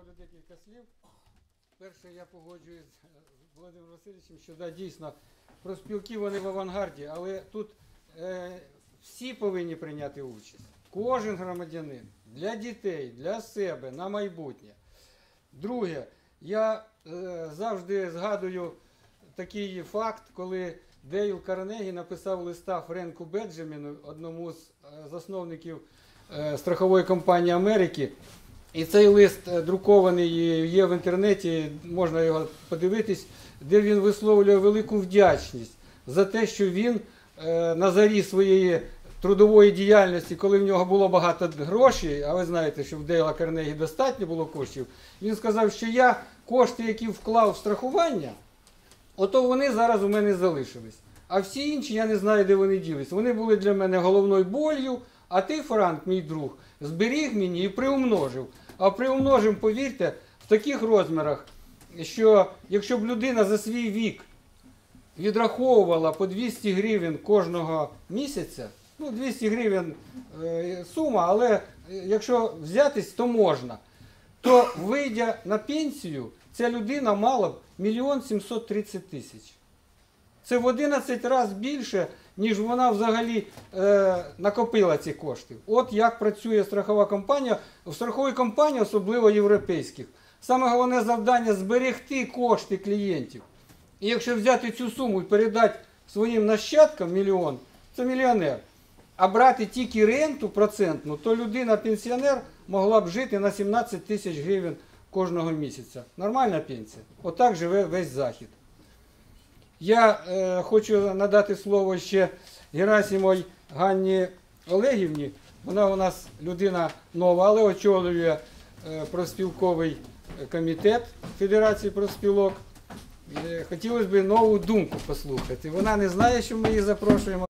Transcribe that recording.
Говорю декілька слів. Перше, я погоджуюсь з Володимиром Васильовичем, що да, дійсно про спілки вони в авангарді, але тут е, всі повинні прийняти участь. Кожен громадянин для дітей, для себе, на майбутнє. Друге, я е, завжди згадую такий факт, коли Дейл Карнегі написав листа Френку Беджаміну, одному з е, засновників е, страхової компанії Америки. І цей лист е, друкований є в інтернеті, можна його подивитись, де він висловлює велику вдячність за те, що він е, на зарі своєї трудової діяльності, коли в нього було багато грошей, а ви знаєте, що в Дейла Карнегі достатньо було коштів, він сказав, що я кошти, які вклав в страхування, ото вони зараз у мене залишились. А всі інші я не знаю, де вони ділись. Вони були для мене головною болью, а ти, Франк, мій друг, зберіг мені і приумножив. А приумножив, повірте, в таких розмірах, що якщо б людина за свій вік відраховувала по 200 гривень кожного місяця, ну 200 гривень е, сума, але е, якщо взятись, то можна, то вийдя на пенсію, ця людина мала б мільйон 730 тисяч. Це в 11 разів більше, ніж вона взагалі е, накопила ці кошти. От як працює страхова компанія. В страховій компанії, особливо європейських, саме головне завдання зберегти кошти клієнтів. І якщо взяти цю суму і передати своїм нащадкам мільйон, це мільйонер. А брати тільки ренту процентну, то людина-пенсіонер могла б жити на 17 тисяч гривень кожного місяця. Нормальна пенсія. Отак живе весь захід. Я е, хочу надати слово ще Герасімой Ганні Олегівні. Вона у нас людина нова, але очолює е, профспілковий комітет Федерації профспілок. Е, Хотілося б нову думку послухати. Вона не знає, що ми її запрошуємо.